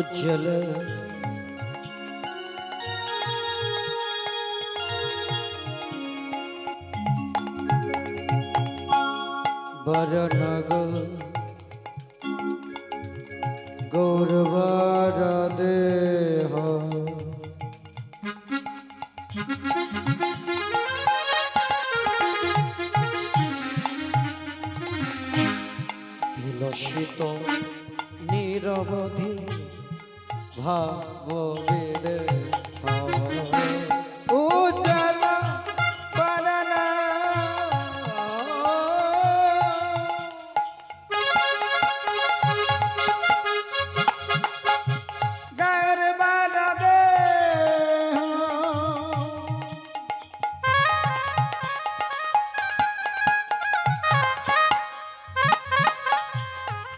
उज्जल बरनग गौरवर देह বিলসিত নিরবধি ভাববেদ উজ্জ্বল পারনা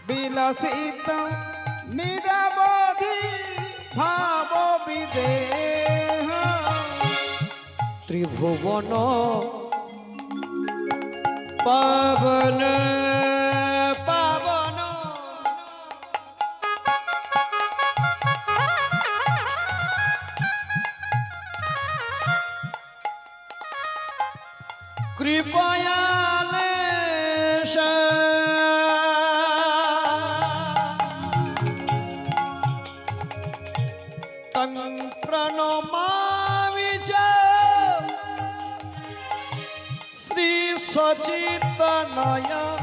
বিলাসিত নিরাবর ত্রিভুবন পাবন পাবন। কৃপয়ালে সা My Nayan.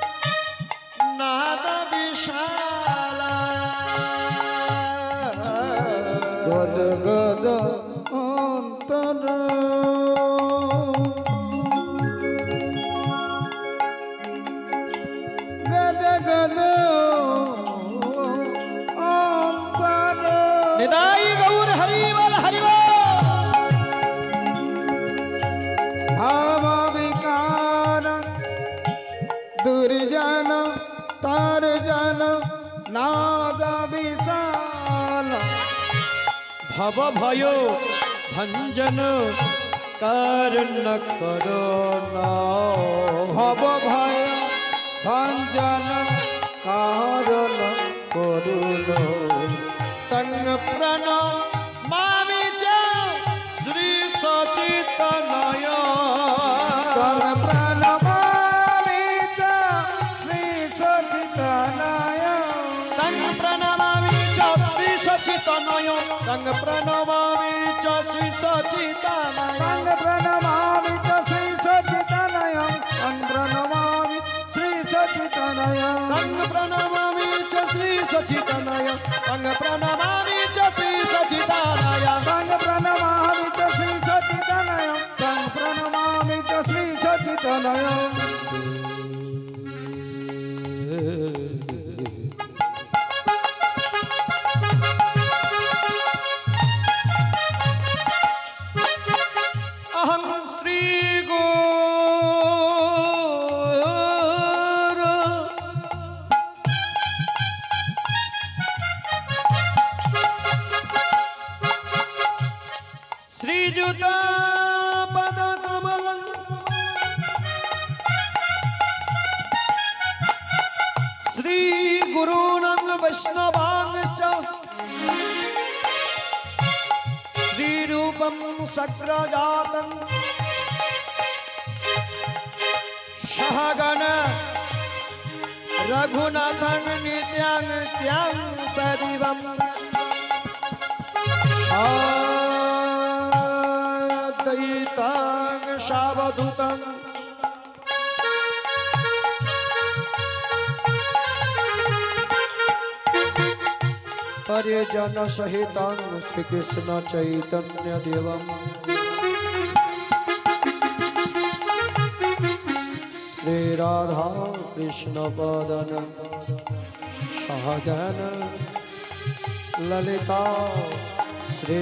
নাদ বিশালা গদ গদ অন্তর ভয় ভঞ্জন করণ করোনা ভব ভয় ভঞ্জন কারণ করুণ सचितनय अंग प्रणमामि च श्री सचिदाना श्रीयुता पदकमलम् श्रीगुरूणां वैष्णवाङ्श श्रीरूपं सक्रजातम् सहगण रघुनाथन् नित्यां नित्यां सदिवम् सावधूतम् परिजन सहितं श्रीकृष्ण चैतन्य देवम्। श्री राधा कृष्ण पदन सहगन ललिता श्री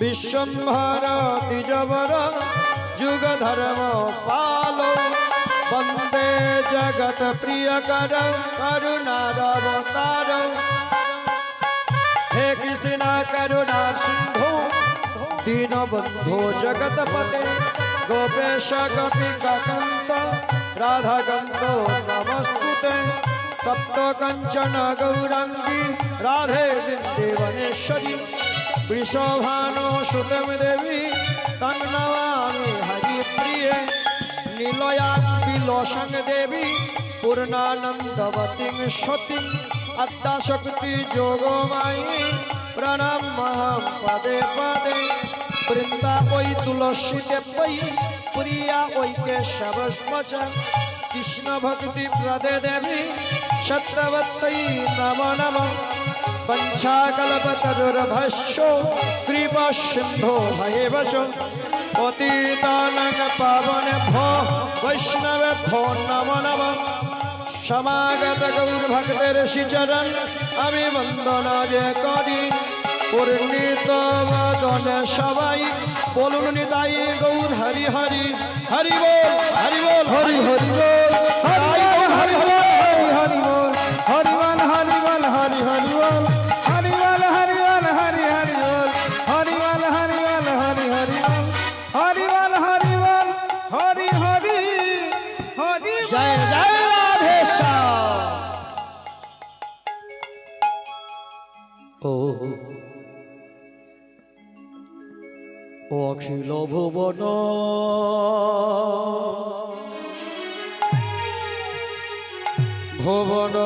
বিশ্বম্ভর দ্বিজবর যুগ ধর্ম পাল। বন্দে জগত প্রিয়কর করুণারবতার হে কৃষ্ণ করুণা সিন্ধু, দীনবন্ধু জগৎপতে গোপেশ গোপিকান্ত রাধাকান্ত নমস্তুতে। তপ্ত কঞ্চন গৌরাঙ্গী, রাধে বৃন্দেবনেশ্বরী वृषभानो सुतं देवी तन्नमामि हरिप्रिये नीलयाङ्गिलोषं देवी पूर्णानन्दवतीं सतीम् अद्दाशक्ति जोगमायि प्रणामहं पदे पदे বৃন্দা ওই তুলসী দেবই প্রিয়া ওই কেশবস্মচ কৃষ্ণ ভক্তি প্রদে দেবী সত্রবত্তৈ নম নম পঞ্চাকল্পতরুর্ভস্য কৃপা সিন্ধো ভয়েব চ পতিতানং পাবন ভো বৈষ্ণব ভো নম নম সমাগত গৌর ভক্তের শ্রীচরণ আমি বন্দনা যে করি। পূর্ণিত বদন সবাই, বলুন নিতাই গৌর হরি হরি। হরি বল হরি বল, হরি হরি বল, হরি হরি জয় জয় রাধেশ্যাম ও অখিল ভুবন। ভুবন।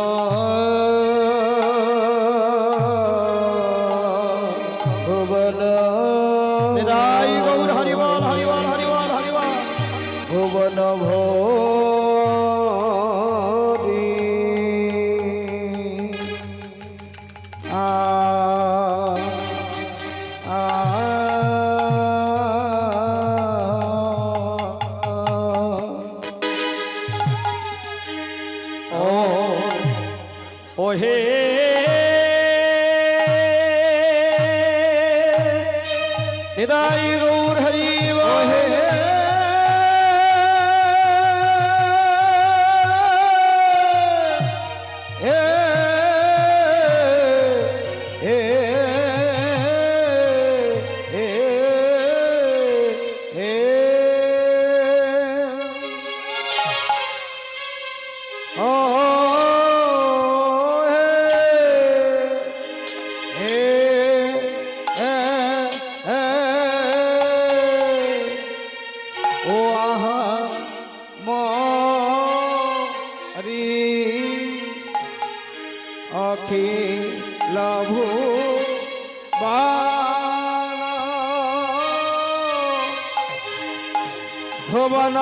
ভুবন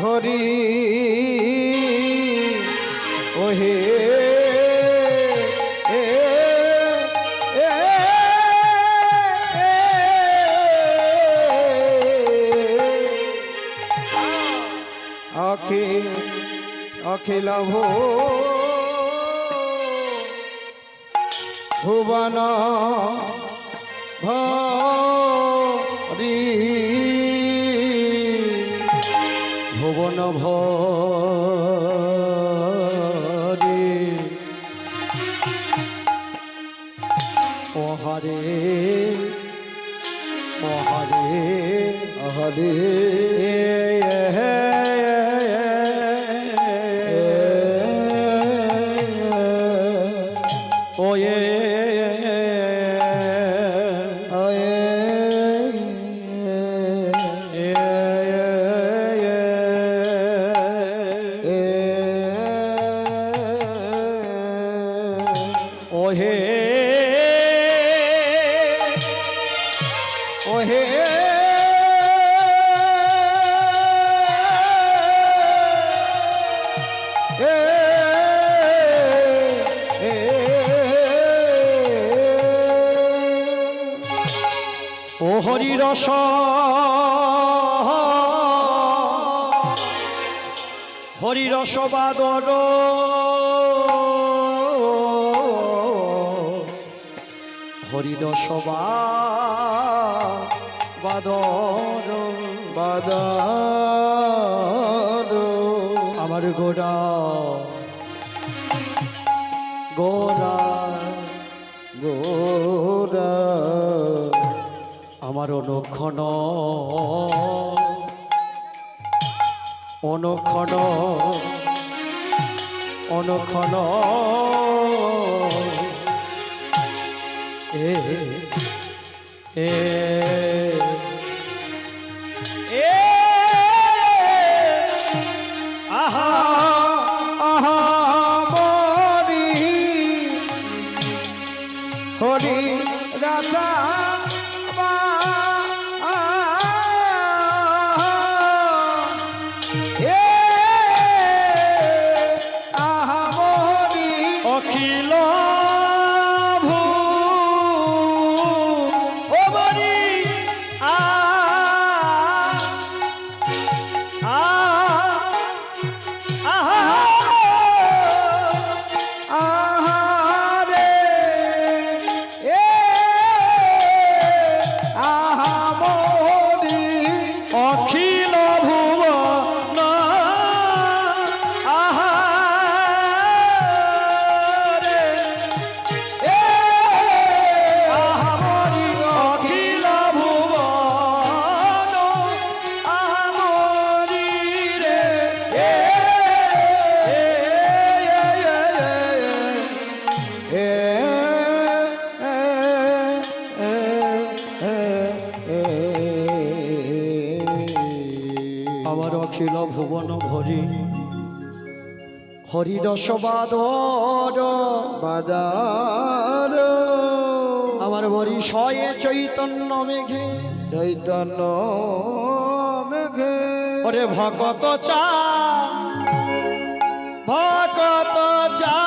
ধরি। ওহে এ, এ, অখি অখিল ভো। ভুবন হরি রস বাদর। আমার গোরা গোরা গোরা আমার অনুক্ষণ। অনুক্ষণ এ এ এ। মরি হরি রসবাদর বাজার। আমার ভরি শয়ে চৈতন্য মেঘে। চৈতন্য মেঘে। ওরে ভকত চা। ভকত চা।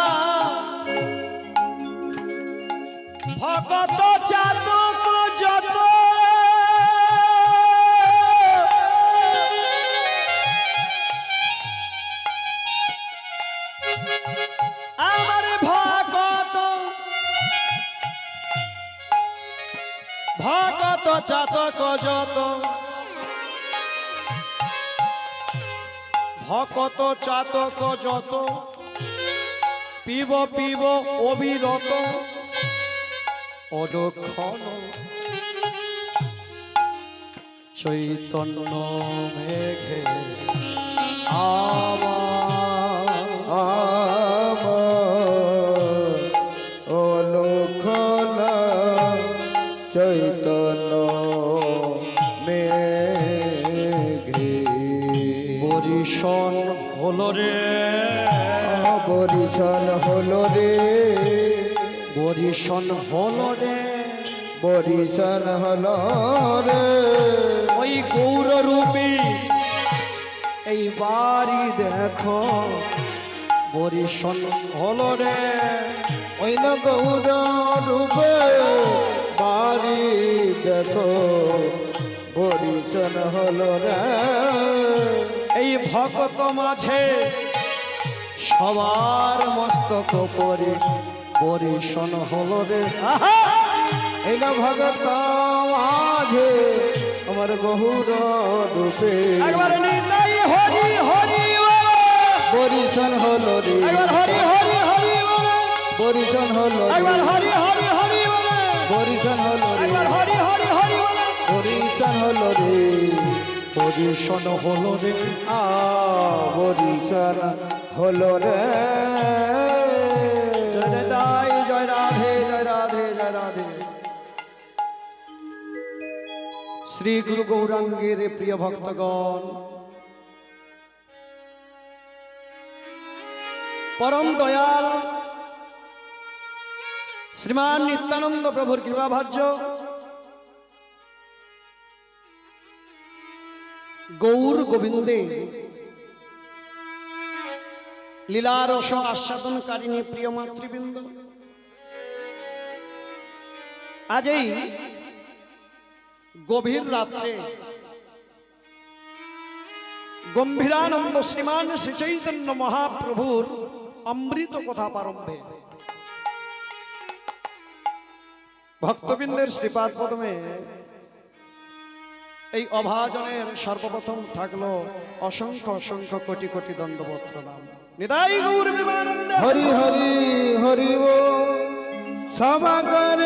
ভকত চা চাতক ভকত চাতক যত। পিব পিব অবিরত। অদক্ষণ। চৈতন্য মেঘে আমার বরিশন হল রে। বরিশন হল রে। বরিশন হলো রে। বরিশন হলো রে। ওই গৌর রূপী এই বাড়ি দেখো। বরিশন হলো রে। ওই না গৌর রূপে বাড়ি দেখো। বরিশন হলো রে। এই ভক্ত মাঝে সবার মস্তক পরে বরিশন হলো রে এই না ভগত মাঝে আমার গহুর রূপে। বরিশন হলো রে। বরিশন হলো। বরিশন হলো রে। বরিশন হলো রে বরিশন হলো রে বরিশন হলো রে। শ্রী গুরু গৌরাঙ্গের প্রিয় ভক্তগণ, পরম দয়াল শ্রীমান নিত্যানন্দ প্রভুর কৃপাভার্য গৌর গোবিন্দে। লীলারস আস্বাদনকারিণী প্রিয় মাতৃবৃন্দ। আজ এই গভীর রাত্রে গম্ভীরানন্দ শ্রীমান শ্রী চৈতন্য মহাপ্রভুর অমৃত কথা প্রারম্ভে। ভক্তবৃন্দের শ্রীপাদ পদমে এই অভাজনের সর্বপ্রথম থাকল অসংখ্য অসংখ্য কোটি কোটি দণ্ডবোধ নাম হরি হরি হরি ও সমাগর